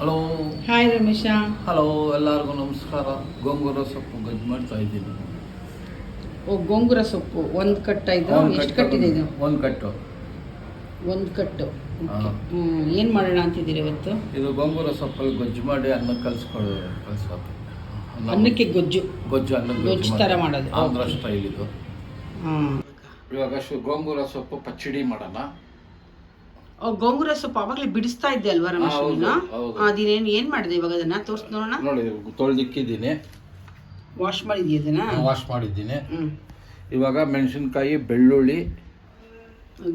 Hello hi Ramesh hello ಎಲ್ಲರಿಗೂ ನಮಸ್ಕಾರ. ಗೋಂಗೂರ ಸೊಪ್ಪು ಗೊಜ್ಜು ಮಾಡ್ತಾ ಇದ್ದೀನಿ. ಓ ಗೋಂಗೂರ ಸೊಪ್ಪು. ಒಂದು ಕಟ್ಟ ಇದು? ಎಷ್ಟು ಕಟ್ಟು ಕಟ್ಟಿದೆ ಇದು? ಒಂದು ಕಟ್ಟು. ಒಂದು ಕಟ್ಟು. ಏನು ಮಾಡೋಣ ಅಂತಿದ್ದೀರಿ ಇವತ್ತು? ಇದು ಗೋಂಗೂರ ಸೊಪ್ಪಲ್ಲಿ ಗೊಜ್ಜು ಮಾಡಿ ಅನ್ನ ಕಲಿಸ್ಕೊಳ್ಳೋ ಕಲಿಸ್ಬೇಕು ಅನ್ನಕ್ಕೆ ಗೊಜ್ಜು. ಗೊಜ್ಜು ಅನ್ನ ಗೊಜ್ಜು ಥರ ಮಾಡೋದು. ಆಂಧ್ರ. ಸ್ಟೈಲ್ ಇದು. ಹಾಂ. ಇವಾಗ ಗೋಂಗೂರ ಸೊಪ್ಪು ಪಚ್ಚಡಿ ಮಾಡೋಣ. ಗೋಂಗೂರ ಸೊಪ್ಪು ಅವಾಗಲೇ ಬಿಡಿಸ್ತಾ ಇದ್ದೆ ಅಲ್ವಾ ರಮೇಶ್ ಅದೇನ್ ಏನ್ ನೀನು ಮಾಡಿದೆ ಇವಾಗ ಅದನ್ನ? ತೋರ್ಸ್ ನೋಡೋಣ. ನೋಡಿ ತೊಳೆದಿಕ್ಕಿದ್ದೀನಿ. ವಾಶ್ ಮಾಡಿದ್ಯಾ ಅದನ್ನ ವಾಶ್ ಮಾಡಿದ್ದೀನಿ. ಇವಾಗ ಮೆಣಸಿನ್ಕಾಯಿ ಬೆಳ್ಳುಳ್ಳಿ.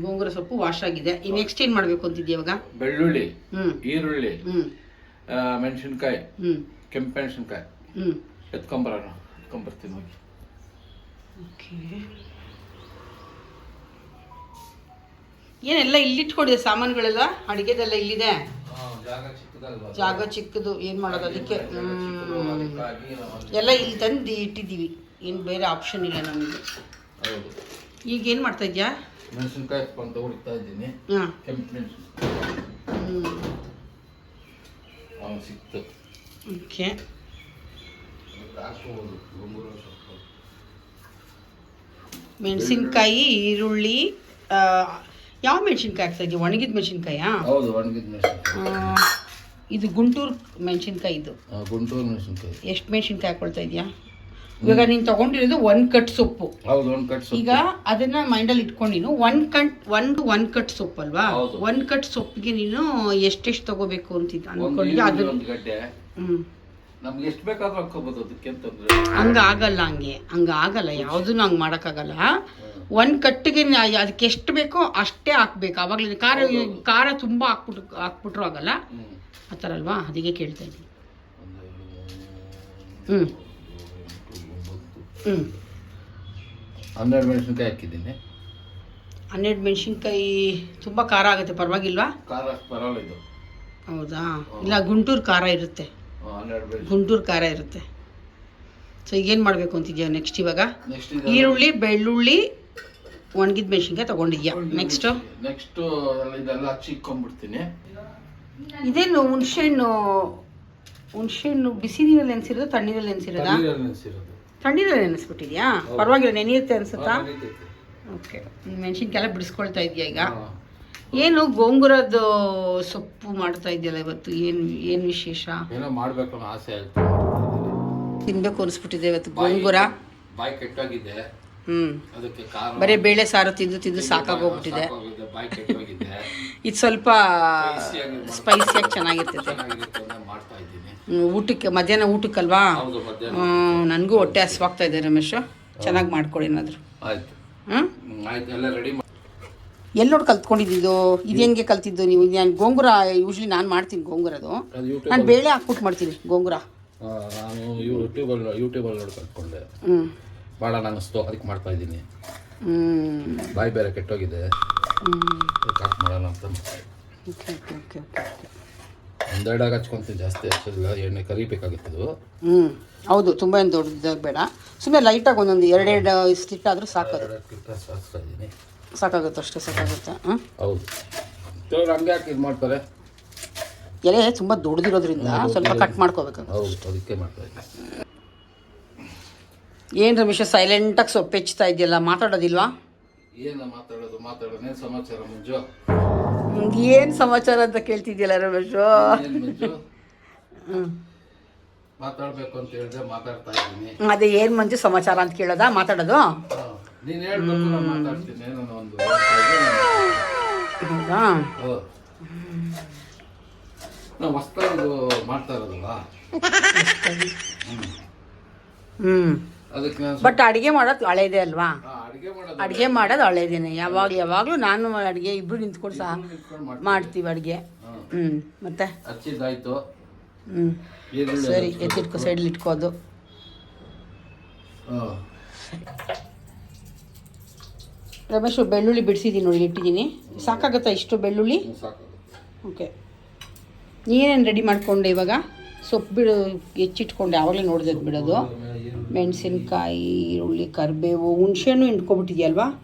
ಗೋಂಗೂರ ಸೊಪ್ಪು ವಾಶ್ ಆಗಿದೆ. ನೆಕ್ಸ್ಟ್ ಏನ್ ಮಾಡಬೇಕು ಅಂತಿದ್ಯಾ ಇವಾಗ? ಬೆಳ್ಳುಳ್ಳಿ ಈರುಳ್ಳಿ ಮೆಣಸಿನ್ಕಾಯಿ ಕೆಂಪು ಮೆಣಸಿನ್ಕಾಯಿ. ಎತ್ಕೊಂಬರೋಣ ಎತ್ಕೊಂಬರ್ತೀನಿ ಹೋಗಿ. ಓಕೆ ಏನೆಲ್ಲ ಇಲ್ಲಿಟ್ಕೊಂಡಿದೆ ಸಾಮಾನುಗಳೆಲ್ಲ? ಅಡುಗೆದೆಲ್ಲ ಇಲ್ಲಿದೆ? ಜಾಗ ಚಿಕ್ಕದು ಏನು ಮಾಡೋದು ಅದಕ್ಕೆ. ಎಲ್ಲ ಇಲ್ಲಿ ತಂದು ಇಟ್ಟಿದ್ದೀವಿ. ಏನು ಬೇರೆ ಆಪ್ಷನ್ ಇಲ್ಲ ನಮಗೆ. ಈಗ ಏನು ಮಾಡ್ತಾ ಇದ್ಯಾ? ಮೆಣಸಿನ್ಕಾಯಿ ಹೊಡಿತಾ ಇದ್ದೀನಿ. ಕೆಂಪು ಮೆಣಸಿನ್ಕಾಯಿ. ಹ್ಞೂ ಸಿಕ್ತು. ಓಕೆ. ಈರುಳ್ಳಿ ಯಾವ ಮೆಣಸಿನ್ಕಾಯಿ ಹಾಕ್ತಾ ಇದೀವಿ ಒಣಗಿದ ಮೆಣಸಿನ್ಕಾಯಾ? ಹೌದು ಒಣಗಿದ ಮೆಣಸಿನ್ಕಾಯಿ. ಇದು ಗುಂಟೂರು ಮೆಣಸಿನ್ಕಾಯಿ ಇದು. ಗುಂಟೂರು ಮೆಣಸಿನ್ಕಾಯಿ. ಎಷ್ಟು ಮೆಣಸಿನ್ಕಾಯಿ ಹಾಕೊಳ್ತಾ ಇದೆಯಾ ಇವಾಗ ನೀನು ತಗೊಂಡಿರೋದು ಒಂದು ಕಟ್ ಸೊಪ್ಪು. ಹೌದು ಒಂದು ಕಟ್ ಸೊಪ್ಪು. ಈಗ ಅದನ್ನ ಮೈಂಡಲ್ಲಿ ಇಟ್ಕೊಂಡು ನೀನು. ಒನ್ ಕಟ್ ಒಂದು ಒನ್ ಕಟ್ ಸೊಪ್ಪು ಅಲ್ವಾ. ಒನ್ ಕಟ್ ಸೊಪ್ಪಿಗೆ ನೀನು ಎಷ್ಟೆಷ್ಟು ತಗೋಬೇಕು ಅಂತಿದ್ದ ಒಂದು ಅನ್ಕೊಂಡು ಈರುಳ್ಳಿ, ಅದು ನಮ್ಗೆ ಎಷ್ಟು ಬೇಕಾದ್ರೂ ಹಾಕೋಬೋದು ಅದಕ್ಕೆ ಅಂತಂದ್ರೆ ಹಂಗ ಆಗಲ್ಲ ಹಂಗೆ. ಹಂಗ ಆಗಲ್ಲ. ಯಾವುದನ್ನು ಹಂಗೆ ಮಾಡೋಕ್ಕಾಗಲ್ಲ ಒಂದು ಕಟ್ಟಿಗೆ ಅದಕ್ಕೆ ಎಷ್ಟು ಬೇಕೋ ಅಷ್ಟೇ ಹಾಕ್ಬೇಕು. ಆವಾಗಲೇ ಖಾರ ಖಾರ ತುಂಬ ಹಾಕ್ಬಿಟ್ಟು ಹಾಕ್ಬಿಟ್ರು ಆಗಲ್ಲ. ಆ ಥರ ಅಲ್ವಾ? ಅದಕ್ಕೆ ಕೇಳ್ತಾ ಇದ್ದೀನಿ. ಹ್ಞೂ ಹ್ಞೂ ಹನ್ನೆರಡು ಮೆಣಸಿನ್ಕಾಯಿ ಹಾಕಿದ್ದೀನಿ. ಹನ್ನೆರಡು ಮೆಣಸಿನ್ಕಾಯಿ ತುಂಬ ಖಾರ ಆಗುತ್ತೆ ಪರವಾಗಿಲ್ವಾ? ಖಾರ ಅಷ್ಟು ಇದು ಹೌದಾ? ಇಲ್ಲ ಗುಂಟೂರು ಖಾರ ಇರುತ್ತೆ. ಗುಂಟೂರು ಖಾರ ಇರುತ್ತೆ. ಸೊ ಈಗೇನು ಮಾಡಬೇಕು ಅಂತಿದ್ಯಾ ನೆಕ್ಸ್ಟ್ ಇವಾಗ? ಈರುಳ್ಳಿ ಬೆಳ್ಳುಳ್ಳಿ ಒಣಗಿದ ಮೆಣಸಿನ್ಕಾಯಿ ತೊಗೊಂಡಿದ್ಯಾ? ನೆಕ್ಸ್ಟು ನೆಕ್ಸ್ಟು ಇದೆಲ್ಲ ಹಚ್ಚಿ ಇಕ್ಕೊಂಡ್ಬಿಡ್ತೀನಿ ಇದೇನು ಹುಣ್ಸೆಹಣ್ಣು ಹುಣ್ಸೆಹಣ್ಣು ಬಿಸಿ ನೀರಲ್ಲಿ ನೆನೆಸಿರೋದು? ತಣ್ಣೀರಲ್ಲಿ ನೆನೆಸಿರೋದಾ. ತಣ್ಣೀರಲ್ಲಿ ನೆನೆಸ್ಬಿಟ್ಟಿದ್ಯಾ? ಪರವಾಗಿಲ್ಲ ನೆನೆಯುತ್ತೆ ಅನ್ಸುತ್ತಾ. ಓಕೆ ಮೆಣಸಿನ್ಕಾಯಿ ಬಿಡಿಸ್ಕೊಳ್ತಾ ಇದೆಯಾ ಈಗ? ಏನು ಗೋಂಗುರದ್ದು ಸೊಪ್ಪು ಮಾಡ್ತಾ ಇದೆಯಲ್ಲ ಇವತ್ತು? ಏನು ಏನು ವಿಶೇಷ? ಏನೋ ಮಾಡಬೇಕು ಅನ್ನೋ ಆಸೆ ತಿನ್ಬೇಕು ಅನಿಸ್ಬಿಟ್ಟಿದೆ ಇವತ್ತು ಗೋಂಗುರ. ಬಾಯಿ ಕೆಟ್ಟೋಗಿದೆ. ಅದಕ್ಕೆ ಖಾರ ಬರೀ ಬೇಳೆ ಸಾರು ತಿಂದು ತಿಂದು ಸಾಕಾಗೋಗ್ಬಿಟ್ಟಿದೆ ಸಾಕಾಗೋಗಿದೆ, ಬಾಯಿ ಕೆಟ್ಟೋಗಿದೆ. ಇದು ಸ್ವಲ್ಪ ಸ್ಪೈಸಿಯಾಗಿ ಚೆನ್ನಾಗಿರ್ತೈತೆ ಚೆನ್ನಾಗಿರುತ್ತೆ ಅಂತ ಮಾಡ್ತಾ ಇದ್ದೀನಿ. ಹ್ಮ್, ಊಟಕ್ಕೆ ಮಧ್ಯಾಹ್ನ ಊಟಕ್ಕಲ್ವಾ? ಹೌದು ಮಧ್ಯಾಹ್ನ ನನಗೂ ಹೊಟ್ಟೆ ಹಸ್ವಾಗ್ತಾ ಇದೆ ರಮೇಶ್. ಚೆನ್ನಾಗಿ ಮಾಡ್ಕೊಡಿ ಏನಾದರೂ. ಆಯ್ತು. ಹ್ಞೂ ಹ್ಮ್, ಆಯ್ತು ಎಲ್ಲ ರೆಡಿ ಎಲ್ಲಿ ನೋಡಿ ಕಲ್ತ್ಕೊಂಡಿದ್ದು ಇದು ಹೆಂಗೆ ಕಲ್ತಿದ್ದು ನೀವು? ನಾನು ಗೋಂಗೂರ ಯೂಶ್ವಲಿ ನಾನು ಮಾಡ್ತೀನಿ ಗೋಂಗೂರದು ಅದು. ನಾನು ಬೇಳೆ ಹಾಕ್ಬಿಟ್ಟು ಮಾಡ್ತೀನಿ ಗೋಂಗುರ. ನಾನು ಯೂಟ್ಯೂಬಲ್ಲಿ ಯೂಟ್ಯೂಬಲ್ಲಿ ನೋಡಿ ಕಲ್ತ್ಕೊಂಡೆ. ಹ್ಞೂ ಮಾಡೋಣ ಅನ್ನಿಸ್ತು ಅದಕ್ಕೆ ಮಾಡ್ತಾ ಇದ್ದೀನಿ. ಬಾಯಿ ಬೇರೆ ಕೆಟ್ಟೋಗಿದೆ. ಕಟ್ ಮಾಡೋಣ ಅಂತ ಒಂದೆರಡಾಗ ಹಚ್ಕೊಂತೀನಿ ಜಾಸ್ತಿ ಹಚ್ಚೋದಿಲ್ಲ ಎಣ್ಣೆ ಕರಿಬೇಕಾಗಿತ್ತು ಇದು. ಹ್ಞೂ ಹೌದು ತುಂಬ ಏನು ದೊಡ್ಡದಾಗಿ ಬೇಡ. ಸುಮ್ಮನೆ ಲೈಟಾಗಿ ಒಂದೊಂದು ಎರಡೆರಡು ಇಷ್ಟಿಟ್ಟಾದರೂ ಇದ್ದೀನಿ. ಸಾಕಾಗುತ್ತೆ ಅಷ್ಟೇ ಸಾಕಾಗುತ್ತೆ. ಹಾಂ ಹೌದು. ಕೆಲವ್ರು ಹಂಗೆ ಹಾಕಿ ಇದು ಮಾಡ್ತಾರೆ? ಎಲೆ ತುಂಬ ದೊಡ್ಡದಿರೋದ್ರಿಂದ ಸ್ವಲ್ಪ ಕಟ್ ಮಾಡ್ಕೋಬೇಕು ಹೌದು ಅದಕ್ಕೆ ಮಾಡ್ತಾ ಇದ್ದೀನಿ. ಏನು ರಮೇಶ ಸೈಲೆಂಟಾಗಿ ಸೊಪ್ಪು ಹೆಚ್ಚುತ್ತಾ ಇದೆಯಲ್ಲ ಮಾತಾಡೋದಿಲ್ವಾ? ಏನು ಮಾತಾಡೋದು ಮಾತಾಡೋದು ಸಮಾಚಾರ ಮುಂಜು? ಏನು ಸಮಾಚಾರ ಅಂತ ಕೇಳ್ತಿದ್ಯಲ್ಲ ರಮೇಶು? ಮಾತಾಡ್ಬೇಕು ಅಂತ ಹೇಳಿದೆ ಮಾತಾಡ್ತಾ ಇದ್ದೀನಿ. ಅದೇ ಏನು ಮಂಜು ಸಮಾಚಾರ ಅಂತ ಕೇಳೋದಾ ಮಾತಾಡೋದು? ನೀನು ಹೇಳ್ಬೇಕು ನಾನು ಮಾತಾಡ್ತೀನಿ ನಾನು ಒಂದು ಹೌದಾ. ನಾವು ಹೊಸ್ದಾಗಿ ಮಾಡ್ತಾ ಇರೋದಲ್ಲ? ಹ್ಞೂ ಅದಕ್ಕೆ ಬಟ್ ಅಡುಗೆ ಮಾಡೋದು ಹಳೇದೇ ಅಲ್ವಾ? ಅಡುಗೆ ಮಾಡೋದು ಹಳೇದೇನೆ. ಯಾವಾಗ ಯಾವಾಗಲೂ ನಾನು ಅಡುಗೆ ಇಬ್ಬರು ನಿಂತ್ಕೊಂಡು ಸಹ ಮಾಡ್ತೀವಿ. ಅಡುಗೆ. ಹ್ಞೂ ಮತ್ತೆ? ಹಚ್ಚಿದ್ದಾಯ್ತು. ಹ್ಞೂ ಸರಿ ಎತ್ತಿಟ್ಕೋ ಸೈಡಲ್ಲಿ ಇಟ್ಕೋದು. ರಮೇಶ್ ಬೆಳ್ಳುಳ್ಳಿ ಬಿಡಿಸಿದ್ದೀನಿ ನೋಡಿ ಇಟ್ಟಿದ್ದೀನಿ. ಸಾಕಾಗುತ್ತಾ ಇಷ್ಟು ಬೆಳ್ಳುಳ್ಳಿ? ಓಕೆ. ನೀನೇನು ರೆಡಿ ಮಾಡಿಕೊಂಡೆ ಇವಾಗ? ಸೊಪ್ಪು ಬಿಡು ಹೆಚ್ಚಿಟ್ಕೊಂಡೆ ಆವಾಗಲೇ ನೋಡಿದೆ ಬಿಡೋದು. ಮೆಣಸಿನ್ಕಾಯಿ ಈರುಳ್ಳಿ ಕರಿಬೇವು ಹುಣ್ಸೆಹಣ್ಣು ಹಿಂಡ್ಕೊಬಿಟ್ಟಿದ್ಯಲ್ವಾ.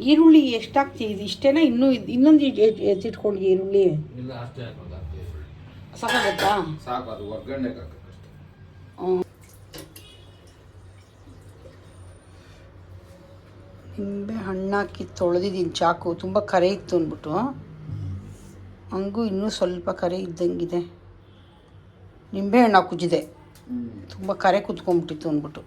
ಈರುಳ್ಳಿ ಎಷ್ಟಾಗ್ತಿ? ಇದು ಇಷ್ಟೇನಾ? ಇನ್ನೂ ಇದ್- ಇನ್ನೊಂದು ಎತ್ತಿಟ್ಕೊಂಡು ಈರುಳ್ಳಿ? ಸಾಕಾಗತ್ತಾ? ನಿಂಬೆ ಹಣ್ಣಾಕಿ ತೊಳೆದಿದ್ದೀನಿ ಚಾಕು. ತುಂಬ ಕರೆ ಇತ್ತು ಅಂದ್ಬಿಟ್ಟು. ಹಂಗೂ ಇನ್ನೂ ಸ್ವಲ್ಪ ಕರೆ ಇದ್ದಂಗಿದೆ. ನಿಂಬೆ ಹಣ್ಣು ಕುಜ್ಜಿದೆ ತುಂಬ ಕರೆ ಕುತ್ಕೊಂಡ್ಬಿಟ್ಟಿತ್ತು ಅಂದ್ಬಿಟ್ಟು.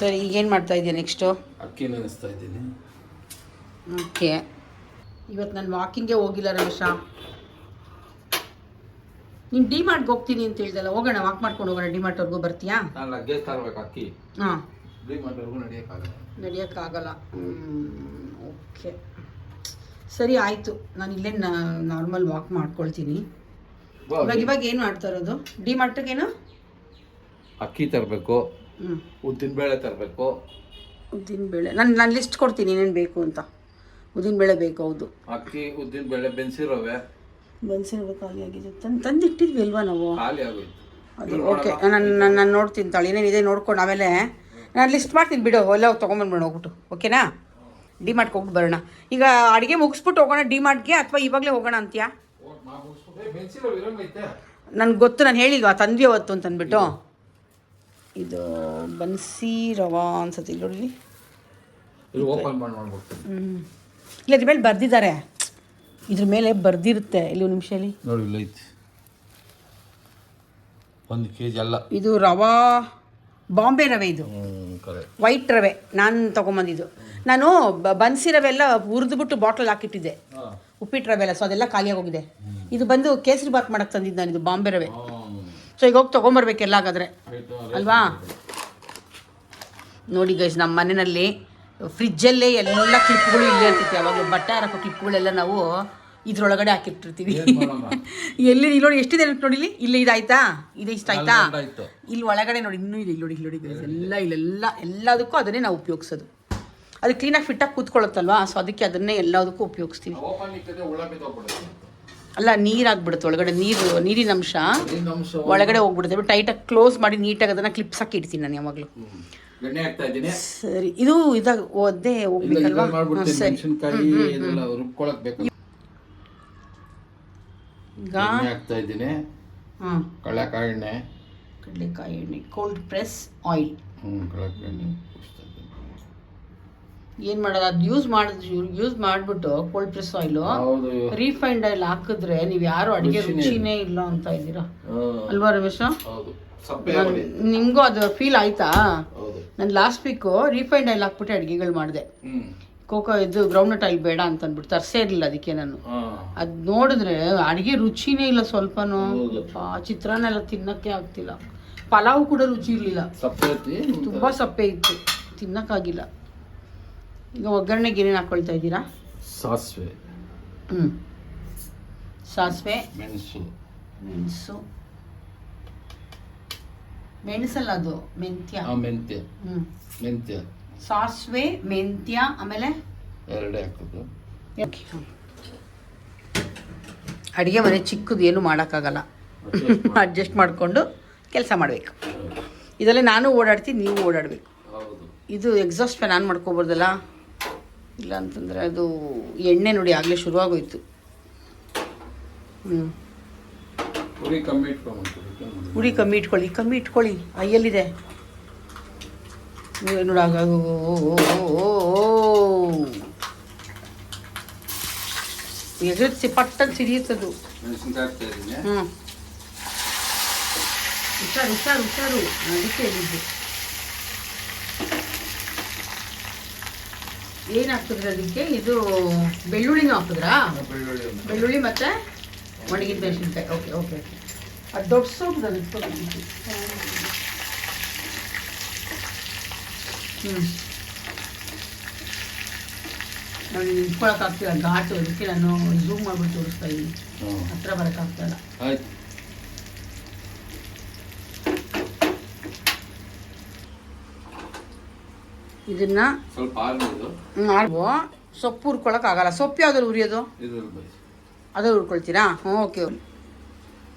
ಸರಿ ಈಗೇನು ಮಾಡ್ತಾ ಇದೆಯಾ ನೆಕ್ಸ್ಟು ಅಕ್ಕಿ ನೆನೆಸ್ತಾ ಇದ್ದೀನಿ. ಓಕೆ. ಇವತ್ತು ನಾನು ವಾಕಿಂಗೇ ಹೋಗಿಲ್ಲ ರಮೇಶ. ನೀನು ಡಿ ಮಾರ್ಟ್ಗೆ ಹೋಗ್ತೀನಿ ಅಂತ ಹೇಳಿದಲ್ಲ ಹೋಗೋಣ ವಾಕ್ ಮಾಡ್ಕೊಂಡು ಹೋಗೋಣ ಡಿ ಮಾರ್ಟ್ವರೆಗೂ ಬರ್ತೀಯಾ? ನಾನು ತರಬೇಕು ಅಕ್ಕಿ. ಹಾಂ. ನಡೆಯೋಕ್ಕಾಗಲ್ಲ. ನಡೆಯೋಕ್ಕಾಗಲ್ಲ ಓಕೆ. ಸರಿ ಆಯಿತು. ನಾನು ಇಲ್ಲೇ ನಾರ್ಮಲ್ ವಾಕ್ ಮಾಡ್ಕೊಳ್ತೀನಿ. ಇವಾಗ ಇವಾಗ ಏನು? ಮಾಡ್ತಾ ಇರೋದು? ಡಿ ಮಾರ್ಟ್ಗೇನು ಅಕ್ಕಿ ತರಬೇಕು ಹ್ಞೂ ಉದ್ದಿನ ಬೇಳೆ ತರಬೇಕು. ಉದ್ದಿನಬೇಳೆ. ನಾನು ನಾನು ಲಿಸ್ಟ್ ಕೊಡ್ತೀನಿ ಏನೇನು ಬೇಕು ಅಂತ. ಉದ್ದಿನಬೇಳೆ ಬೇಕು ಹೌದು. ಅಕ್ಕಿ ಉದ್ದಿನ ಬೇಳೆ ಬೆನ್ಸಿರೋವೆ ಬನ್ಸಿನ ಖಾಲಿ ಆಗಿದೆ. ತಂದು ತಂದಿಟ್ಟಿದ್ವಿ ಅಲ್ವಾ ನಾವು? ಖಾಲಿ ಆಗೋಯ್ತು. ಅದು ಓಕೆ ನಾನು ನಾನು ನಾನು ನೋಡ್ತೀನಿ ತಾಳಿ. ಏನೇನಿದೆ ನೋಡ್ಕೊಂಡು ಆಮೇಲೆ ನಾನು ಲಿಸ್ಟ್ ಮಾಡ್ತೀನಿ ಬಿಡು. ಎಲ್ಲ ತೊಗೊಂಬಂದ್ಬಿಡೋಣ ಹೋಗ್ಬಿಟ್ಟು. ಓಕೆನಾ ಡಿ ಮಾರ್ಟ್ಗೆ ಹೋಗ್ಬಿಟ್ಟು ಬರೋಣ. ಈಗ ಅಡುಗೆ ಮುಗಿಸ್ಬಿಟ್ಟು ಹೋಗೋಣ ಡಿ ಮಾರ್ಟ್ಗೆ ಅಥವಾ ಇವಾಗಲೇ ಹೋಗೋಣ ಅಂತೀಯಾ? ನನಗೆ ಗೊತ್ತು ನಾನು ಹೇಳಿಲ್ವಾ? ತಂದ್ವಿ ಅವತ್ತು ಅಂತ ಅಂದ್ಬಿಟ್ಟು. ಇದು. ಬನ್ಸಿ ರವಾ ಅನ್ಸತ್ತೆ ಇಲ್ಲಿ ನೋಡಿ ಇಲ್ಲ ಇದ್ರ ಮೇಲೆ ಬರ್ದಿದ್ದಾರೆ. ಇದ್ರ ಮೇಲೆ ಬರ್ದಿರುತ್ತೆ. ಇಲ್ಲಿ ಒಂದು ನಿಮಿಷ ಇಲ್ಲಿ ನೋಡಿ ಇಲ್ಲ ಐತಿ. ಒಂದು ಕೆ ಜಿ ಅಲ್ಲ. ಇದು ರವಾ ಬಾಂಬೆ ರವೆ ಇದು. ವೈಟ್ ರವೆ. ನಾನು ತೊಗೊಂಬಂದಿದ್ದು. ನಾನು ಬನ್ಸಿ ರವೆ ಎಲ್ಲ ಹುರಿದ್ಬಿಟ್ಟು ಬಾಟಲ್ ಹಾಕಿಟ್ಟಿದ್ದೆ. ಉಪ್ಪಿಟ್ಟು ರವೆ ಎಲ್ಲ ಸೊ ಅದೆಲ್ಲ ಖಾಲಿಯಾಗೋಗಿದೆ ಇದು ಬಂದು ಕೇಸರಿ ಬಾತ್ ಮಾಡಕ್ಕೆ ತಂದಿದ್ದು ನಾನು ಇದು ಬಾಂಬೆ ರವೆ ಸೊ ಈಗ ಹೋಗಿ ತೊಗೊಂಬರ್ಬೇಕೆಲ್ಲ ಹಾಗಾದ್ರೆ ಆಯ್ತು ಅಲ್ವಾ? ನೋಡಿ ಗೈಸ್ ನಮ್ಮ ಮನೆಯಲ್ಲಿ ಫ್ರಿಜ್ಜಲ್ಲೇ ಎಲ್ಲ ಕ್ಲಿಪ್ಗಳು ಇಲ್ಲೇ ಇರ್ತಿತ್ತು. ಯಾವಾಗಲೂ ಬಟ್ಟೆ ಹಾಕೋ ಕ್ಲಿಪ್ಗಳೆಲ್ಲ ನಾವು ಇದ್ರೊಳಗಡೆ ಹಾಕಿಟ್ಟಿರ್ತೀವಿ? ಎಲ್ಲಿ ಇಲ್ಲಿ ನೋಡಿ ಎಷ್ಟಿದೆ ನೋಡಿ ಇಲ್ಲಿ ಇಲ್ಲಿ ಇದಾಯ್ತಾ? ಇದು ಇಷ್ಟ ಆಯ್ತಾ? ಇಲ್ಲಿ ಒಳಗಡೆ ನೋಡಿ ಇನ್ನೂ ಇದೆ ಇಲ್ಲಿ ನೋಡಿ ಇಲ್ಲಿ ನೋಡಿ ಗೈಸ್ ಎಲ್ಲ ಇಲ್ಲೆಲ್ಲ ಎಲ್ಲದಕ್ಕೂ ಅದನ್ನೇ ನಾವು ಉಪಯೋಗಿಸೋದು. ಅದು ಕ್ಲೀನಾಗಿ ಫಿಟ್ಟಾಗಿ ಕೂತ್ಕೊಳ್ಳುತ್ತಲ್ವಾ? ಸೊ ಅದಕ್ಕೆ ಅದನ್ನೇ ಎಲ್ಲದಕ್ಕೂ ಉಪಯೋಗಿಸ್ತೀವಿ. ಅಲ್ಲ ನೀರಾಗ್ಬಿಡುತ್ತೆ ಒಳಗಡೆ ನೀರು ನೀರಿನ ಅಂಶ. ಒಳಗಡೆ ಹೋಗ್ಬಿಡುತ್ತೆ. ಟೈಟಾಗಿ ಕ್ಲೋಸ್ ಮಾಡಿ ನೀಟಾಗಿ ಅದನ್ನು ಕ್ಲಿಪ್ಸ್ ಹಾಕಿ ಇಡ್ತೀನಿ ನಾನು ಯಾವಾಗಲೂ. ಸರಿ. ಇದು ಇದಾಗ ಒದ್ದೆ ಹೋಗ್ಬೇಕಲ್ವಾ? ಸರಿ. ಈಗ? ಹಾಕ್ತಾ ಇದ್ದೀನಿ. ಹಾಂ. ಕಡಲೆಕಾಯಿ ಎಣ್ಣೆ. ಕಡಲೆಕಾಯಿ ಎಣ್ಣೆ. ಕೋಲ್ಡ್ ಪ್ರೆಸ್ ಆಯಿಲ್ ಹ್ಞೂ ಕಡಲೆಕಾಯಿ ಎಣ್ಣೆ. ಏನು ಮಾಡೋದು? ಅದು ಯೂಸ್ ಮಾಡಿದ್ ಯೂಸ್ ಮಾಡ್ಬಿಟ್ಟು cold press oil refined oil ಹಾಕಿದ್ರೆ ನೀವು ಯಾರು ಅಡುಗೆ ರುಚಿನೇ ಇಲ್ಲ. ಅಂತ ಇದ್ದೀರಾ. ಅಲ್ವಾ ರಮೇಶ? ನಿಮ್ಗೂ ಅದು ಫೀಲ್ ಆಯ್ತಾ? ನಾನು ಲಾಸ್ಟ್ ವೀಕು ರೀಫೈಂಡ್ ಆಯಿಲ್ ಹಾಕ್ಬಿಟ್ಟು ಅಡಿಗೆಗಳು ಮಾಡಿದೆ. ಕೋಕೋ ಇದು ಗ್ರೌಂಡ್ನಟ್ ಆಯಿಲ್ ಬೇಡ ಅಂತ ಅಂದ್ಬಿಟ್ಟು ತರ್ಸೇ ಇರಲಿಲ್ಲ ಅದಕ್ಕೆ ನಾನು. ಅದ್ ನೋಡಿದ್ರೆ ಅಡುಗೆ ರುಚಿನೇ ಇಲ್ಲ ಸ್ವಲ್ಪನೂ. ಚಿತ್ರಾನ್ನ ಎಲ್ಲ ತಿನ್ನಕ್ಕೆ ಆಗ್ತಿಲ್ಲ. ಪಲಾವ್ ಕೂಡ ರುಚಿ ಇರಲಿಲ್ಲ. ತುಂಬ ಸಪ್ಪೆ ಇತ್ತು. ತಿನ್ನಕ್ಕಾಗಿಲ್ಲ. ಈಗ ಒಗ್ಗರಣೆಗೆ ಏನೇನು ಹಾಕ್ಕೊಳ್ತಾ ಇದ್ದೀರಾ? ಸಾಸಿವೆ. ಹ್ಞೂ ಸಾಸಿವೆ. ಮೆಣಸು. ಮೆಣಸು. ಮೆಣಸಲ್ಲ ಅದು? ಮೆಂತ್ಯ? ಆ ಮೆಂತ್ಯ. ಹ್ಞೂ ಮೆಂತ್ಯ. ಸಾಸಿವೆ ಮೆಂತ್ಯ ಆಮೇಲೆ? ಎರಡೇ ಹಾಕೋದು. ಅಡುಗೆ ಮನೆ ಚಿಕ್ಕದು ಏನು ಮಾಡೋಕ್ಕಾಗಲ್ಲ. ಅಡ್ಜಸ್ಟ್ ಮಾಡಿಕೊಂಡು ಕೆಲಸ ಮಾಡಬೇಕು. ಇದರಲ್ಲಿ ನಾನು ಓಡಾಡ್ತೀನಿ ನೀವು ಓಡಾಡಬೇಕು. ಹೌದು. ಇದು ಎಕ್ಸಾಸ್ಟ್ ಫ್ಯಾನ್ ಆನ್ ಮಾಡ್ಕೊಬಾರ್ದಲ್ಲ ಇಲ್ಲ ಅಂತಂದರೆ ಅದು ಎಣ್ಣೆ ನೋಡಿ ಆಗಲೇ ಶುರುವಾಗೋಯ್ತು. ಹ್ಞೂ ಉರಿ ಕಮ್ಮಿ ಇಟ್ಕೊಳ್ಳಿ ಕಮ್ಮಿ ಇಟ್ಕೊಳ್ಳಿ ಅಯ್ಯಲ್ಲಿದೆ ನೀವೇ ನೋಡಾಗ ಎಗರಿಸಿ ಪಟ್ಟಂತ ಸಿಡಿಯುತ್ತದು ಹ್ಞೂ ಹುಷಾರು ಹುಷಾರು ಹುಷಾರು. ಅದಕ್ಕೆ ಹೇಳಿದ್ದು. ಏನು ಹಾಕ್ತಿದ್ರೆ ಅದಕ್ಕೆ? ಇದು ಬೆಳ್ಳುಳ್ಳಿನೂ ಹಾಕಿದ್ರಾ? ಬೆಳ್ಳುಳ್ಳಿ ಮತ್ತೆ ಒಣಗಿದ ಮೆಣಸಿನ್ಕಾಯಿ. ಓಕೆ ಓಕೆ ಓಕೆ ಅದು ದೊಡ್ಡ ಸೋಪ್ ಹ್ಮ್. ಹ್ಞೂ ನೋಡಿ ನಿಂತ್ಕೊಳಕ್ಕಾಗ್ತಿಲ್ಲ ಘಾಟು ಅದಕ್ಕೆ ನಾನು ಝೂಮ್ ಮಾಡ್ಬಿಟ್ಟು ತೋರಿಸ್ತಾ ಇದ್ದೀನಿ. ಹತ್ರ ಹತ್ರ ಬರೋಕ್ಕಾಗ್ತಾ ಇಲ್ಲ. ಆಯ್ತು. ಇದನ್ನ ಸ್ವಲ್ಪ ಆರ್ಬೋದು ನಾವು ಸೊಪ್ಪು ಹುರ್ಕೊಳಕ್ಕಾಗಲ್ಲ ಸೊಪ್ಪು ಯಾವ್ದ್ರಲ್ಲಿ ಉರಿಯೋದು ಇದ್ರಲ್ಲಿ ಬೈ ಅದ್ರಲ್ಲಿ ಹುರ್ಕೊಳ್ತೀರಾ? ಹ್ಞೂ ಓಕೆ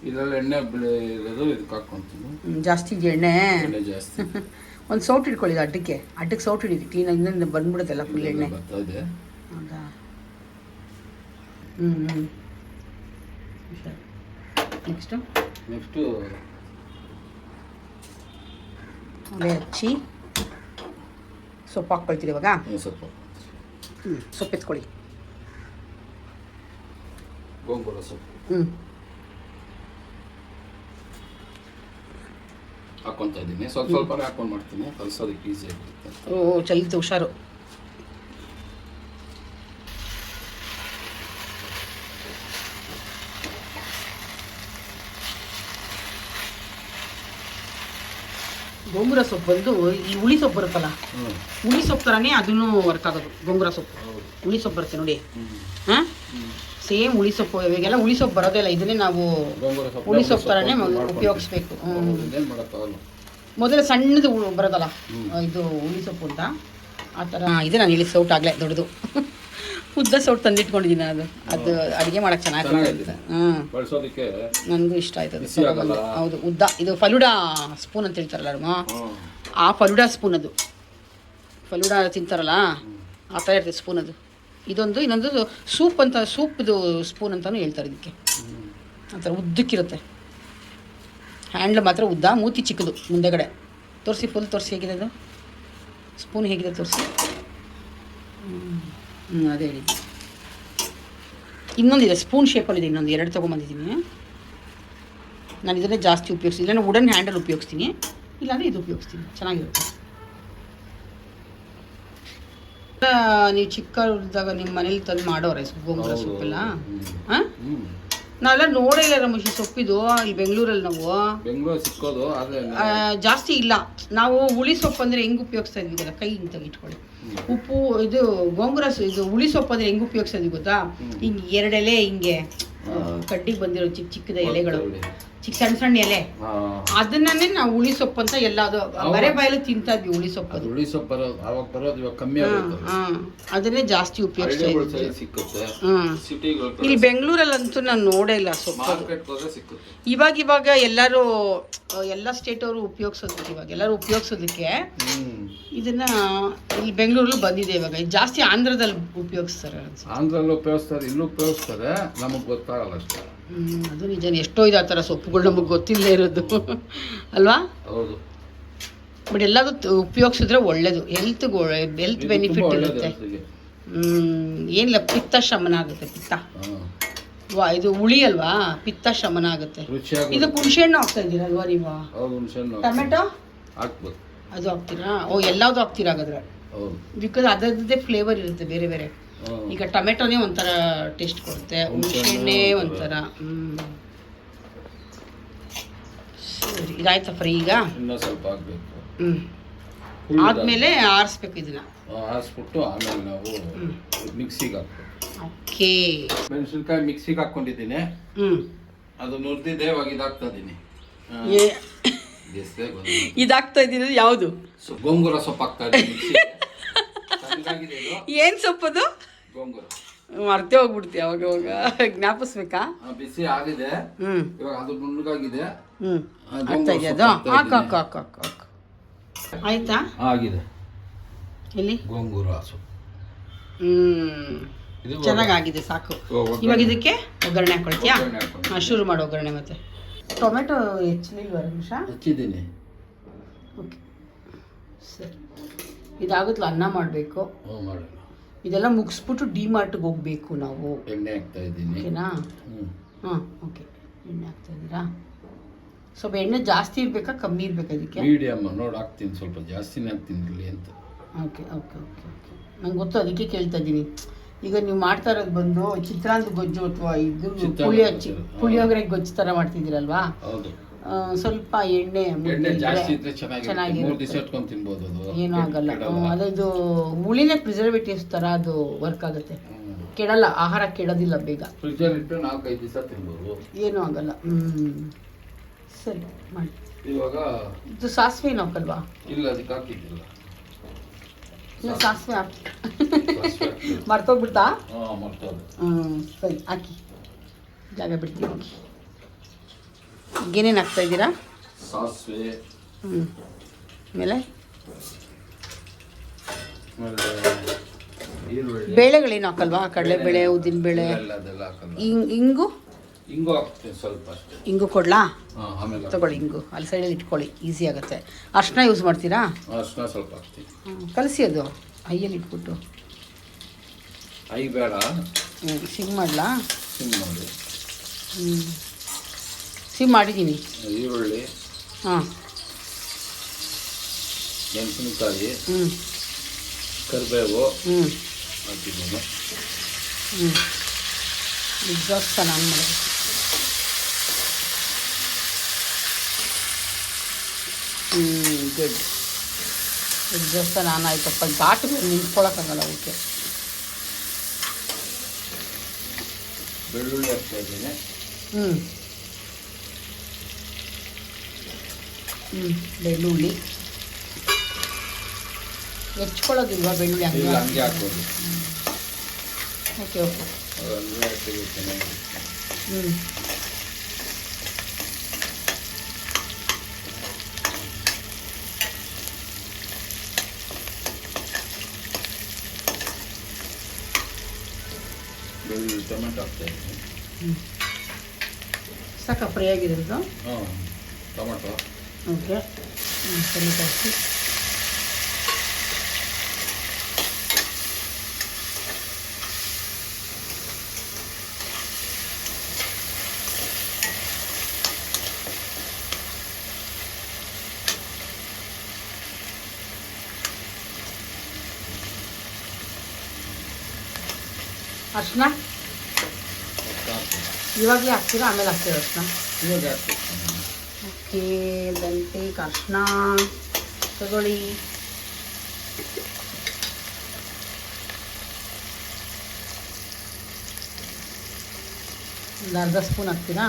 ಇದರಲ್ಲಿ ಎಣ್ಣೆ ಬೆಳೆ ಇರೋದು ಇದಕ್ಕೆ ಹಾಕ್ಕೊಂತೀನಿ. ಜಾಸ್ತಿ ಎಣ್ಣೆ. ಎಣ್ಣೆ ಜಾಸ್ತಿ. ಒಂದು ಸೌಟ್ ಇಟ್ಕೊಳ್ಳಿ ಇದು ಅಡ್ಡಕ್ಕೆ. ಅಡ್ಡಕ್ಕೆ ಸೌಟ್ ಹಿಡಿದು ಕ್ಲೀನಾಗಿ ಇನ್ನೊಂದು ಬಂದ್ಬಿಡುತ್ತಲ್ಲ ಫುಲ್ ಎಣ್ಣೆ. ಬರ್ತಾ ಇದೆ ಹೌದಾ? ಹ್ಞೂ ಹ್ಞೂ ನೆಕ್ಸ್ಟು ನೆಕ್ಸ್ಟು ಒಲೆ ಹಚ್ಚಿ. ಸೊಪ್ಪು ಹಾಕ್ಕೊಳ್ತೀರಿ ಇವಾಗ ಸೊಪ್ಪು. ಹ್ಞೂ ಸೊಪ್ಪು ಎತ್ಕೊಳ್ಳಿ ಗೋಂಗೂರ ಸೊಪ್ಪು. ಹ್ಞೂ ಹಾಕ್ಕೊತಾ ಇದ್ದೀನಿ. ಸ್ವಲ್ಪ ಸ್ವಲ್ಪ ಹಾಕೊಂಡು ಮಾಡ್ತೀನಿ. ಕಲಿಸೋದಕ್ಕೆ ಈಸಿ ಆಗಿರುತ್ತೆ ಓ ಚಲಿತು ಹುಷಾರು. ಗೋಂಗೂರ ಸೊಪ್ಪು ಬಂದು ಈ ಹುಳಿ ಸೊಪ್ಪು ಬರುತ್ತಲ್ಲ ಹುಳಿ ಸೊಪ್ಪು ಥರನೇ ಅದನ್ನು ವರ್ಕ್ ಆಗೋದು ಗೋಂಗೂರ ಸೊಪ್ಪು. ಹುಳಿ ಸೊಪ್ಪು ಬರುತ್ತೆ ನೋಡಿ. ಹಾಂ? ಸೇಮ್ ಹುಳಿ ಸೊಪ್ಪು ಇವಾಗೆಲ್ಲ ಹುಳಿ ಸೊಪ್ಪು ಬರೋದೇ ಇಲ್ಲ ಇದನ್ನೇ ನಾವು ಹುಳಿ ಸೊಪ್ಪು ಥರನೇ ಉಪಯೋಗಿಸ್ಬೇಕು. ಮೊದಲು ಸಣ್ಣದು ಬರೋದಲ್ಲ ಇದು ಹುಳಿ ಸೊಪ್ಪು ಅಂತ. ಆ ಥರ ಇದು ನಾನು ಇಲ್ಲಿ ಸೌಟ್ ಆಗಲೇ ದೊಡ್ಡದು. ಉದ್ದ ಸೌಟ್ ತಂದಿಟ್ಕೊಂಡಿದ್ದೀನಿ ಅದು. ಅದು ಅಡುಗೆ ಮಾಡೋಕೆ ಚೆನ್ನಾಗಿರುತ್ತೆ. ಹ್ಞೂ ನನಗೂ ಇಷ್ಟ ಆಯ್ತು ಅದು ಹೌದು ಉದ್ದ. ಇದು ಫಲುಡಾ ಸ್ಪೂನ್ ಅಂತ ಹೇಳ್ತಾರಲ್ಲ ಅಮ್ಮ. ಆ ಫಲುಡಾ ಸ್ಪೂನ್ ಅದು. ಫಲುಡಾ ತಿಂತಾರಲ್ಲ? ಆ ಥರ ಇರ್ತದೆ ಸ್ಪೂನ್ ಅದು. ಇದೊಂದು ಇನ್ನೊಂದು ಸೂಪ್ ಅಂತ ಸೂಪ್ದು ಸ್ಪೂನ್ ಅಂತಲೂ ಹೇಳ್ತಾರೆ ಇದಕ್ಕೆ. ಆ ಥರ ಉದ್ದಕ್ಕಿರುತ್ತೆ. ಹ್ಯಾಂಡ್ಲ್ ಮಾತ್ರ ಉದ್ದ ಮೂತಿ ಚಿಕ್ಕದು ಮುಂದೆಗಡೆ. ತೋರಿಸಿ ಫುಲ್ ತೋರಿಸಿ ಹೇಗಿದೆ ಅದು? ಸ್ಪೂನ್ ಹೇಗಿದೆ ತೋರಿಸಿ? ಹ್ಞೂ ಅದೇ ಹೇಳಿದ್ದು ಇನ್ನೊಂದಿದೆ ಸ್ಪೂನ್ ಶೇಪಲ್ಲಿದೆ ಇನ್ನೊಂದು ಎರಡು ತೊಗೊಂಬಂದಿದ್ದೀನಿ. ನಾನು ಇದನ್ನೇ ಜಾಸ್ತಿ ಉಪಯೋಗಿಸ್ತೀನಿ ಇಲ್ಲ ವುಡನ್ ಹ್ಯಾಂಡಲ್ ಉಪಯೋಗಿಸ್ತೀನಿ. ಇಲ್ಲಾಂದರೆ ಇದು ಉಪಯೋಗಿಸ್ತೀನಿ ಚೆನ್ನಾಗಿರುತ್ತೆ. ನೀವು ಚಿಕ್ಕ ಚಿಕ್ಕವರಿದ್ದಾಗ ನಿಮ್ಮ ಮನೇಲಿ ತಂದು ಮಾಡೋರೆ ಹೌದು. ಸೊಪ್ಪೆಲ್ಲ ಹಾಂ ನಾವೆಲ್ಲ ನೋಡೇ ಇಲ್ಲ ರಮೇಶ್ ಈ ಸೊಪ್ಪಿದು ಈ ಬೆಂಗಳೂರಲ್ಲಿ ನಾವು. ಬೆಂಗಳೂರು ಸಿಕ್ಕೋದು ಆದ್ರೆ ಆ, ಜಾಸ್ತಿ ಇಲ್ಲ. ನಾವು ಹುಳಿ ಸೊಪ್ಪು ಅಂದರೆ ಹೆಂಗೆ ಉಪಯೋಗಿಸ್ತಾ ಇದ್ವಿ ಕೈ ಹಿಂಗೆ ಇಟ್ಕೊಳ್ಳಿ ಉಪ್ಪು ಇದು ಗೋಂಗೂರ ಸ- ಇದು ಹುಳಿ ಸೊಪ್ಪು ಅಂದರೆ ಹೆಂಗೆ ಉಪಯೋಗಿಸ್ತಾ ಇದ್ವಿ ಗೊತ್ತಾ? ಹಿಂಗೆ ಎರಡೆಲೆ ಹಿಂಗೆ ಕಡ್ಡಿ ಬಂದಿರೋ ಚಿಕ್ಕ ಚಿಕ್ಕದ ಎಲೆಗಳು. ಚಿಕ್ಕ ಸಣ್ಣ ಸಣ್ಣ ಎಲೆ. ಅದನ್ನೇ ನಾವು ಹುಳಿ ಸೊಪ್ಪು ಅಂತ ಎಲ್ಲ ಅದು ಬರೆ ಬಾಯಲ್ಲಿ ತಿಂತಾ ಇದ್ವಿ ಹುಳಿ ಸೊಪ್ಪು. ಅದು ಹುಳಿ ಸೊಪ್ಪು ಬರೋದು ಅವಾಗ ಬರೋದು ಇವಾಗ ಕಮ್ಮಿ ಆಗುತ್ತೆ ಅದನ್ನೇ ಜಾಸ್ತಿ ಉಪಯೋಗಿಸ್ತಾ ಸೈಡ್ ಸಿಕ್ಕುತ್ತೆ. ಇಲ್ಲಿ ಬೆಂಗಳೂರಲ್ಲಂತೂ ನಾನು ನೋಡೇ ಇಲ್ಲ ಸೊಪ್ಪು ಇವಾಗ ಇವಾಗ ಎಲ್ಲರೂ ಎಲ್ಲ ಸ್ಟೇಟ್ ಅವರು ಉಪಯೋಗಿಸೋದಕ್ಕೆ ಇವಾಗ ಎಲ್ಲರೂ ಉಪಯೋಗಿಸೋದಕ್ಕೆ ಇದನ್ನ ಇಲ್ಲಿ ಬೆಂಗಳೂರಲ್ಲಿ ಬಂದಿದೆ ಇವಾಗ. ಜಾಸ್ತಿ ಆಂಧ್ರದಲ್ಲಿ ಉಪಯೋಗಿಸ್ತಾರೆ ಆಂಧ್ರದಲ್ಲಿ ಆಂಧ್ರಲ್ಲಿ ಉಪಯೋಗಿಸ್ತಾರೆ ಇಲ್ಲೂ ಉಪಯೋಗಿಸ್ತಾರೆ ನಮಗೆ ಗೊತ್ತಾಗಲ್ಲ ಅಷ್ಟೇ. ಅದು ನಿಜ. ಎಷ್ಟೋ ಇದೆ ಆ ಥರ ಸೊಪ್ಪುಗಳು ನಮಗೆ ಗೊತ್ತಿಲ್ಲದೇ ಇರೋದು. ಅಲ್ವಾ? ಹೌದು. ಬಟ್ ಎಲ್ಲದೂ ಉಪಯೋಗಿಸಿದ್ರೆ ಒಳ್ಳೇದು. ಹೆಲ್ತ್ ಹೆಲ್ತ್ ಬೆನಿಫಿಟ್ ಇರುತ್ತೆ. ಏನಿಲ್ಲ ಪಿತ್ತ ಶಮನ ಆಗುತ್ತೆ ಪಿತ್ತ. ವಾ ಇದು ಹುಳಿ ಅಲ್ವಾ? ಪಿತ್ತ ಶಮನ ಆಗುತ್ತೆ. ಇದು ಹುಣಸೆಹಣ್ಣು ಹಾಕ್ತಾ ಇದ್ದೀರಲ್ವಾ ನೀವು? ಟೊಮೆಟೊ? ಅದು ಹಾಕ್ತೀರಾ? ಓ ಎಲ್ಲದೂ ಹಾಕ್ತೀರಾ ಹಾಗಾದ್ರೆ? ಬಿಕಾಸ್ ಅದರದ್ದೇ ಫ್ಲೇವರ್ ಇರುತ್ತೆ ಬೇರೆ ಬೇರೆ. ಈಗ ಟೊಮೆಟೊನೇ ಒಂಥರ ಟೇಸ್ಟ್ ಕೊಡುತ್ತೆ ಹುಣಸೆಹಣ್ಣೆ ಒಂಥರ ಸರಿ ಇದಾಯ್ತಾ ಫ್ರೀ ಈಗ? ಇನ್ನೂ ಸ್ವಲ್ಪ ಹಾಕ್ಬೇಕು ಹುಳಿ ಆದ್ಮೇಲೆ ಆರಿಸ್ಬೇಕು ಇದನ್ನ. ಆರಿಸ್ಬಿಟ್ಟು ಆಮೇಲೆ ನಾವು ಮಿಕ್ಸಿಗೆ ಹಾಕ್ಬೇಕು. ಓಕೆ. ಮೆಣಸಿನ್ಕಾಯಿ ಮಿಕ್ಸಿಗೆ ಹಾಕ್ಕೊಂಡಿದ್ದೀನಿ. ಹ್ಮ್. ಅದು ನುರಿದಿದೆ ಇವಾಗ ಇದಾಗ್ತಾ ಇದ್ದೀನಿ. ಇದಾಗ್ತಾ ಇದ್ದೀನಿ ಯಾವುದು? ಗೋಂಗೂರ ಸೊಪ್ಪು ಹಾಕ್ತಾ ಇದ್ದೀನಿ ಏನು ಸೊಪ್ಪದು? ಮರ್ತೇ ಹೋಗ್ಬಿಡ್ತಿ ಅವಾಗ ಅವಾಗ ಜ್ಞಾಪಿಸ್ಬೇಕಾ? ಆ, ಬಿಸಿ ಆಗಿದೆ. ಹ್ಮ್. ಇವಾಗ ಅದು ನುಣ್ಣಗಾಗಿದೆ ಆಗ್ತಾ ಇದೆಯಾ ಅದು ಹಾಕು ಹಾಕು ಹಾಕು ಹಾಕು ಹಾಕು. ಆಯ್ತಾ? ಆಗಿದೆ. ಇಲ್ಲಿ ಗೋಂಗೂರ ಹಸು. ಹ್ಮ್. ಇದು ಚೆನ್ನಾಗಾಗಿದೆ ಸಾಕು. ಇವಾಗ ಇದಕ್ಕೆ ಒಗ್ಗರಣೆ ಹಾಕೊಳ್ತೀಯಾ? ಹಾಂ ಶುರು ಮಾಡು ಒಗ್ಗರಣೆ ಮತ್ತೆ. ಟೊಮೆಟೊ ಹೆಚ್ಚಲಿಲ್ವ ನಿಮಿಷ ಹಚ್ಚಿದ್ದೀನಿ. ಓಕೆ. ಸರಿ. ಇದಾಗುತ್ತಲ್ಲ ಅನ್ನ ಮಾಡಬೇಕು. ಹ್ಞೂ ಮಾಡೋಣ. ಇದೆಲ್ಲ ಮುಗಿಸ್ಬಿಟ್ಟು ಡಿ ಮಾರ್ಟ್ಗೆ ಹೋಗ್ಬೇಕು ನಾವು. ಎಣ್ಣೆ ಹಾಕ್ತಾ ಇದ್ದೀನಿ. ಓಕೆನಾ? ಹಾಂ ಓಕೆ. ಎಣ್ಣೆ ಹಾಕ್ತಾ ಇದ್ದೀರಾ? ಸ್ವಲ್ಪ ಎಣ್ಣೆ ಜಾಸ್ತಿ ಇರಬೇಕಾ ಕಮ್ಮಿ ಇರಬೇಕಾ ಇದಕ್ಕೆ? ಮೀಡಿಯಮ್ ನೋಡಿ ಹಾಕ್ತೀನಿ ಸ್ವಲ್ಪ ಜಾಸ್ತಿನೇ ಹಾಕ್ತೀನಿ ಇರಲಿ ಅಂತ. Okay okay okay okay. ನಂಗೆ ಗೊತ್ತು ಅದಕ್ಕೆ ಕೇಳ್ತಾ ಇದ್ದೀನಿ. ಈಗ ನೀವು ಮಾಡ್ತಾ ಇರೋದು ಬಂದು ಚಿತ್ರಾಂತ ಗೊಜ್ಜು ಅಥವಾ ಇದು ಪುಳಿಯೋ. ಪುಳಿಯೋಗರೆ ಗೊಜ್ಜು. ಥರ ಮಾಡ್ತಿದ್ದೀರಲ್ವಾ? ಹೌದು. ಸ್ವಲ್ಪ ಎಣ್ಣೆ ಏನೂ ಆಗಲ್ಲ. ಅದದು ಹುಳಿನೇ ಪ್ರಿಸರ್ವೇಟಿವ್ಸ್ ಥರ ಅದು ವರ್ಕ್ ಆಗುತ್ತೆ. ಕೆಡಲ್ಲ ಆಹಾರ ಕೆಡೋದಿಲ್ಲ ಬೇಗ. ಏನು ಆಗಲ್ಲ. ಹ್ಞೂ ಸರಿ ಮಾಡಿ. ಇವಾಗ ಇದು ಸಾಸಿವೆ ಹಾಕಲ್ವಾ ಇಲ್ಲ ಅದಕ್ಕೆ ಹಾಕಿದ್ದಿಲ್ಲ. ಇಲ್ಲ ಸಾಸಿವೆ ಹಾಕಿ. ಮರ್ತೋಗ್ಬಿಡ್ತಾ? ಹ್ಞೂ ಸರಿ ಹಾಕಿ. ಜಾಗ ಬಿಡ್ತೀನಿ. ಈಗೇನೇನು ಹಾಕ್ತಾ ಇದ್ದೀರಾ? ಸಾಸಿವೆ. ಹ್ಞೂ ಆಮೇಲೆ? ಬೇಳೆಗಳೇನು ಹಾಕಲ್ವಾ? ಕಡಲೆಬೇಳೆ ಉದ್ದಿನಬೇಳೆ? ಉದ್ದಿನ ಬೇಳೆ ಇಂಗು ಹಿಂಗ್ ಹಿಂಗು? ಹಿಂಗು ಹಾಕ್ತೀನಿ ಸ್ವಲ್ಪ ಹಿಂಗು ಕೊಡ್ಲಾ? ತಗೊಳ್ಳಿ ಹಿಂಗು. ಅಲ್ಲಿ ಸೈಡಲ್ಲಿ ಇಟ್ಕೊಳ್ಳಿ. ಈಸಿ ಆಗುತ್ತೆ. ಅರ್ಶನ ಯೂಸ್ ಮಾಡ್ತೀರಾ? ಅರ್ಶಿನ ಸ್ವಲ್ಪ ಹಾಕ್ತೀನಿ. ಕಲಸಿ ಅದು. ಐಯಲ್ಲಿ ಇಟ್ಬಿಟ್ಟು. ಐ ಬೇಡ. ಹ್ಞೂ ಸಿಮ್ ಮಾಡಲಾ? ಸಿಮ್ ಮಾಡಿ. ಹ್ಞೂ ಸಿಮ್ ಮಾಡಿದ್ದೀನಿ. ಈರುಳ್ಳಿ ಹಾಂ. ಮೆಣಸಿನಕಾಯಿ ಹ್ಞೂ ಕರಿಬೇವು ಹ್ಞೂ ಹಾಕಿದ್ದೀನಿ. ಹ್ಞೂ ಎಕ್ಸಾಸ್ಟ್ ನಾನು ಮಾಡೋದು ಹ್ಞೂ ಗುಡ್ ಎಕ್ಸಾಸ್ಟ್ ನಾನು ಆಯ್ತಪ್ಪ. ಘಾಟ್ ನಿಂತ್ಕೊಳ್ಳೋಕ್ಕಾಗಲ್ಲ ಅವಕ್ಕೆ ಬೆಳ್ಳುಳ್ಳಿ ಹಾಕ್ತಾ ಇದ್ದೀನಿ. ಹ್ಞೂ ಬೆಳ್ಳುಳ್ಳಿ. ಹೆಚ್ಕೊಳ್ಳೋದಿಲ್ವಾ ಬೆಳ್ಳುಳ್ಳಿ ಹಂಗೆ? ಹಂಗೆ ಹಾಕೋದು ಓಕೆ ಓಕೆ. ಹ್ಞೂ ಬೆಳ್ಳುಳ್ಳಿ ಟೊಮೆಟೊ ಹಾಕ್ತಾ ಹ್ಞೂ ಸಾಕ ಫ್ರೈ ಆಗಿರೋದು ಹಾಂ ಟೊಮೆಟೊ. ಓಕೆ ಟೊಮೆಟೊ ಹಾಕಿ ಅರ್ಶಿನ ಹಾಕ್ತೀನಿ. ಇವಾಗಲೇ ಹಾಕ್ತೀರಾ ಆಮೇಲೆ ಹಾಕ್ತೀರಾ ಅರ್ಶಿನ ಇವಾಗ ಹಾಕ್ತೀನಿ ದಂಟೆ ಅರ್ಶಿನ ತಗೊಳ್ಳಿ. ಒಂದು ಅರ್ಧ ಸ್ಪೂನ್ ಹಾಕ್ತೀರಾ?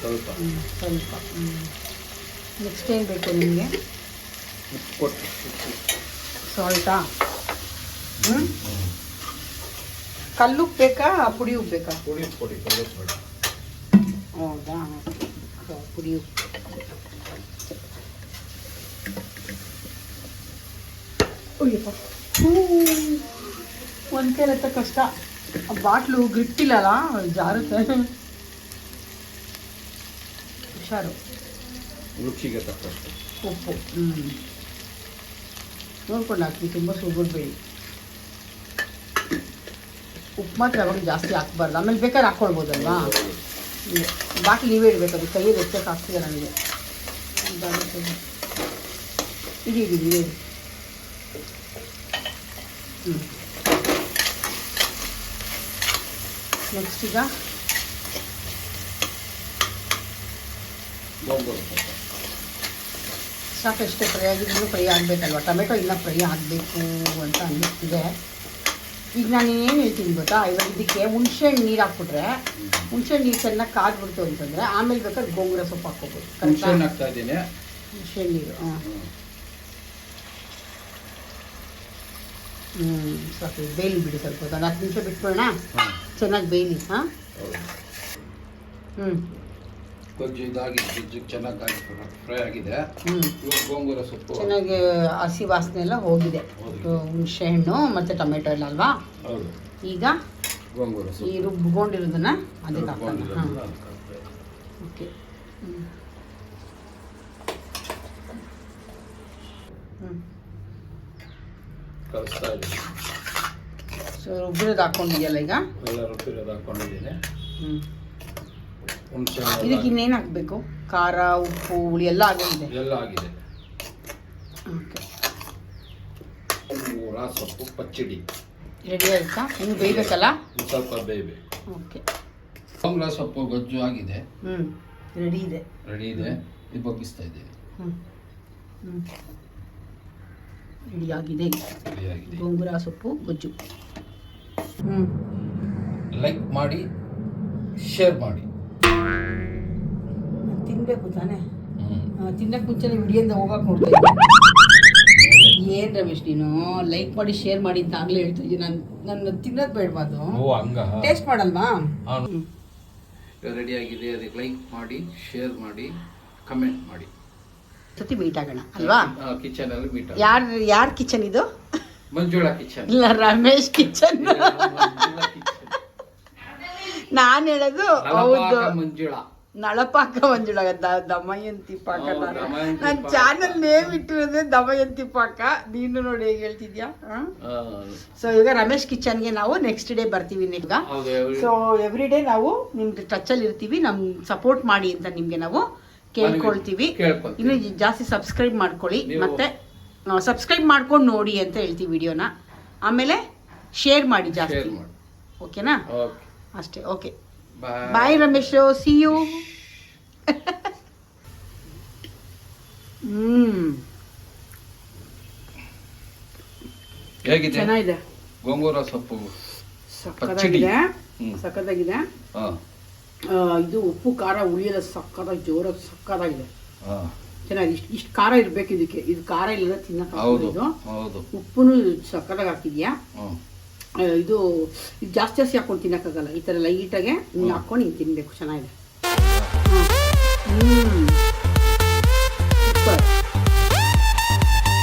ಸ್ವಲ್ಪ. ಹ್ಞೂ ಸ್ವಲ್ಪ. ನೆಕ್ಸ್ಟ್ ಏನು ಬೇಕು ನಿಮಗೆ? ಸಾಲ್ಟಾ? ಹ್ಞೂ ಕಲ್ಲುಪ್ಪು ಬೇಕಾ ಪುಡಿ ಉಪ್ಪು ಬೇಕಾ? ಪುಡಿ ಪುಡಿ ಕಲ್ಲು ಹೌದಾ? ಸೊ, ಪುಡಿ ಉಪ್ಪು ಅಯ್ಯಪ್ಪ ಒಂದು ಕೈಲಿ ಎತ್ತ ಕಷ್ಟ ಆ ಬಾಟ್ಲು ಗಟ್ಟಿಲ್ಲಲ್ಲ ಜಾರುತ್ತೆ ಹುಷಾರು ರುಚಿಗೆ ತಕ್ಕಷ್ಟು ಉಪ್ಪು ಹ್ಞೂ ನೋಡ್ಕೊಂಡು ಹಾಕಿ ತುಂಬ ಸುಗುಡ್ಬೇಡಿ ಉಪ್ಪು ಮಾತ್ರ ಯಾವಾಗ ಜಾಸ್ತಿ ಹಾಕ್ಬಾರ್ದು ಆಮೇಲೆ ಬೇಕಾದ್ರೆ ಹಾಕ್ಕೊಳ್ಬೋದಲ್ವಾ ಬಾಟ್ಲಿ ನೀವೇ ಇಡಬೇಕು, ಅದು ಕೈಯಲ್ಲಿ ಎಚ್ಚಕ್ಕೆ ಆಗ್ತಿದೆ ನನಗೆ ಇಡಿ ಇಡಿ ಇಡಿ ಇಡಿ ಹ್ಞೂ ನೆಕ್ಸ್ಟ್ ಈಗ? ಗೋಂಗೂರ ಸ್ವಲ್ಪ ಸಾಕಷ್ಟೇ ಫ್ರೈ ಆಗಿದ್ರು ಫ್ರೈ ಆಗಬೇಕಲ್ವ? ಟೊಮೆಟೊ ಇನ್ನೂ ಫ್ರೈ ಆಗಬೇಕು ಅಂತ ಅನ್ನಿಸ್ತಿದೆ. ಈಗ ನಾನು ಏನು ಹೇಳ್ತೀನಿ ಗೊತ್ತಾ? ಇವಾಗ ಇದಕ್ಕೆ ಹುಣಸೆಹಣ್ಣು ನೀರು ಹಾಕ್ಬಿಟ್ರೆ ಹುಣ್ಸೆಹಣ್ಣು ನೀರು ಚೆನ್ನಾಗಿ ಕಾದ್ಬಿಡ್ತು ಅಂತಂದರೆ ಆಮೇಲೆ ಬೇಕಾದ್ರೆ ಗೋಂಗೂರ ಸೊಪ್ಪು ಹಾಕ್ಕೋಬೋದು. ಹುಣ್ಸೆಹಣ್ಣು ಹಾಕ್ತಾ ಇದ್ದೀನಿ. ಹುಣ್ಸೆಹಣ್ಣು ನೀರು ಹಾಂ. ಹ್ಞೂ ಸಾಕು ಬೇಯ್ಲಿ ಬಿಡಿ ಸ್ವಲ್ಪ ಹೊತ್ತು. ಒಂದು ಹತ್ತು ನಿಮಿಷ ಬಿಟ್ಬಿಡೋಣ? ಚೆನ್ನಾಗಿ ಬೇಯ್ಲಿ ಹಾಂ. ಹ್ಞೂ ಗೊಜ್ಜು ಇದಾಗಿ ಗೊಜ್ಜು ಚೆನ್ನಾಗಿ ಫ್ರೈ ಆಗಿದೆ. ಹ್ಞೂ ಇವಾಗ ಗೋಂಗೂರ ಸೊಪ್ಪು. ಚೆನ್ನಾಗಿ ಹಸಿ ವಾಸನೆ ಎಲ್ಲ ಹೋಗಿದೆ. ಹೋಗಿದೆ. ಹುಣಸೆ ಹಣ್ಣು ಮತ್ತು ಟೊಮೆಟೊ ಎಲ್ಲ ಅಲ್ವಾ? ಹೌದು. ಈಗ ಗೋಂಗೂರ ಈ ರುಬ್ಬಿಕೊಂಡಿರೋದನ್ನ ರುಬ್ಕೊಂಡಿರೋದನ್ನ ಅದಕ್ಕೆ ಹಾಕೋಣ. ಹಾಂ. ರುಬ್ಕೊಂಡಿರೋದನ್ನ. ಓಕೆ. ಹ್ಞೂ ಕಲಿಸ್ತಾ ಇದ್ದೀನಿ. ಸೊ ರುಬ್ಬಿರೋದು ಹಾಕ್ಕೊಂಡಿದೆಯಲ್ಲ ಈಗ? ಎಲ್ಲ ರುಬ್ಬಿರೋದು ಹಾಕೊಂಡಿದ್ದೀನಿ. ಹ್ಞೂ ಹುಣಸೆ ಇದಕ್ಕೆ ಇನ್ನೇನು ಹಾಕಬೇಕು? ಖಾರ ಉಪ್ಪು ಹುಳಿ ಎಲ್ಲ ಆಗಿದೆ. ಎಲ್ಲ ಆಗಿದೆ. ಓಕೆ. ಗೋಂಗೂರ ಸೊಪ್ಪು ಪಚ್ಚಡಿ. ರೆಡಿ ಆಯ್ತಾ? ಇನ್ನು ಬೇಯಬೇಕಲ್ಲ? ಸ್ವಲ್ಪ ಬೇಯಬೇಕು. ಓಕೆ. ಗೋಂಗೂರ ಸೊಪ್ಪು ಗೊಜ್ಜು ಆಗಿದೆ. ಹ್ಞೂ ರೆಡಿ ಇದೆ. ರೆಡಿ ಇದೆ. ಇದು ಬಗ್ಗಿಸ್ತಾ ಇದ್ದೀವಿ ಹ್ಞೂ ಹ್ಞೂ ರೆಡಿ ಆಗಿದೆ. ರೆಡಿ ಆಗಿದೆ. ಗೋಂಗೂರ ಸೊಪ್ಪು ಗೊಜ್ಜು. ಹ್ಞೂ ಲೈಕ್ ಮಾಡಿ ಶೇರ್ ಮಾಡಿ. ತಿನ್ನಬೇಕು ತಾನೇ. ತಿನ್ನಕ್ಕೆ ಮುಂಚೆ ವಿಡಿಯೋಯಿಂದ ಹೋಗಕ್ಕೆ ನೋಡ್ತಾ ಏನು ರಮೇಶ್ ನೀನು? ಲೈಕ್ ಮಾಡಿ ಶೇರ್ ಮಾಡಿ ಅಂತ ಆಗ್ಲೇ ಹೇಳ್ತಾ ಇದ್ದೀನಿ. ನಾನು ನನ್ನ ತಿನ್ನೋದು ಬೇಡಬಾರ್ದು ಟೇಸ್ಟ್ ಮಾಡಲ್ವಾ? ರೆಡಿ ಆಗಿದೆ. ಅದಕ್ಕೆ ಲೈಕ್ ಮಾಡಿ ಶೇರ್ ಮಾಡಿ ಕಮೆಂಟ್ ಮಾಡಿ. ಸತಿ ಮೀಟ್ ಆಗೋಣ ಅಲ್ವಾ? ಕಿಚನ್ ಅಲ್ಲಿ ಮೀಟ್ ಯಾರ್ ಯಾರ್ ಕಿಚನ್ ಇದು? ಮಂಜುಳಾ ಕಿಚನ್ ಇಲ್ಲ ರಮೇಶ್ ಕಿಚನ್ ನಾನು ಹೇಳೋದು ಹೌದು. ಮಂಜುಳಾ. ನಳಪಾಕ ಮಂಜುಳ ದಮಯಂತಿ ಪಾಕ ನನ್ ನನ್ನ ಪಾಕ. ಚಾನಲ್ ನೇಮ್ ಇಟ್ಟಿರೋದೇ ದಮಯಂತಿ ಪಾಕ. ನೀನು ನೋಡಿ ಹೇಗೆ ಹೇಳ್ತಿದ್ಯಾ? ಸೊ ಈಗ ರಮೇಶ್ ಕಿಚನ್ಗೆ ನಾವು ನೆಕ್ಸ್ಟ್ ಡೇ ಬರ್ತೀವಿ ಈಗ. ಸೊ ಎವ್ರಿ ಡೇ ನಾವು ನಿಮ್ಗೆ ಅಲ್ಲಿ ಇರ್ತೀವಿ ನಮ್ ಸಪೋರ್ಟ್ ಮಾಡಿ ಅಂತ ನಿಮ್ಗೆ ನಾವು ಕೇಳ್ಕೊಳ್ತೀವಿ. ಇನ್ನು ಜಾಸ್ತಿ ಸಬ್ಸ್ಕ್ರೈಬ್ ಮಾಡ್ಕೊಳ್ಳಿ. ಮತ್ತೆ ಸಬ್ಸ್ಕ್ರೈಬ್ ಮಾಡ್ಕೊಂಡು ನೋಡಿ ಅಂತ ಹೇಳ್ತೀವಿ ವಿಡಿಯೋನ ಆಮೇಲೆ ಶೇರ್ ಮಾಡಿ ಜಾಸ್ತಿ. ಓಕೆನಾ ಓಕೆ ಅಷ್ಟೇ okay bye Ramesh. See you ಹ್ಮ್. ಚೆನ್ನಾಗಿದೆ. ಗೋಂಗೂರ ಸೊಪ್ಪು. ಸಕ್ಕತ್ತಾಗಿದೆ. ಸಕ್ಕತ್ತಾಗಿದೆ ಇದು ಉಪ್ಪು ಖಾರ ಉಳಿಯಲ್ಲ ಸಕ್ಕತ್ತಾಗಿ ಜೋರಾಗಿ ಸಕ್ಕತ್ತಾಗಿದೆ ಚೆನ್ನಾಗಿ ಇಷ್ಟು ಇಷ್ಟು ಖಾರ ಇರ್ಬೇಕು ಇದಕ್ಕೆ. ಇದು ಖಾರ ಇಲ್ಲ ತಿನ್ನಕ್ಕೆ ಉಪ್ಪುನು ಸಕ್ಕತ್ತಾಗಿ ಹಾಕಿದ್ಯಾ? ಇದು ಇದು ಜಾಸ್ತಿ ಜಾಸ್ತಿ ಹಾಕೊಂಡು ತಿನ್ನೋಕ್ಕಾಗಲ್ಲ. ಈ ಥರ ಲೈಟಾಗೆ ಹಾಕ್ಕೊಂಡು ಹಾಕೊಂಡು ಹಿಂಗೆ ತಿನ್ನಬೇಕು ಚೆನ್ನಾಗಿದೆ. ಹ್ಮ್.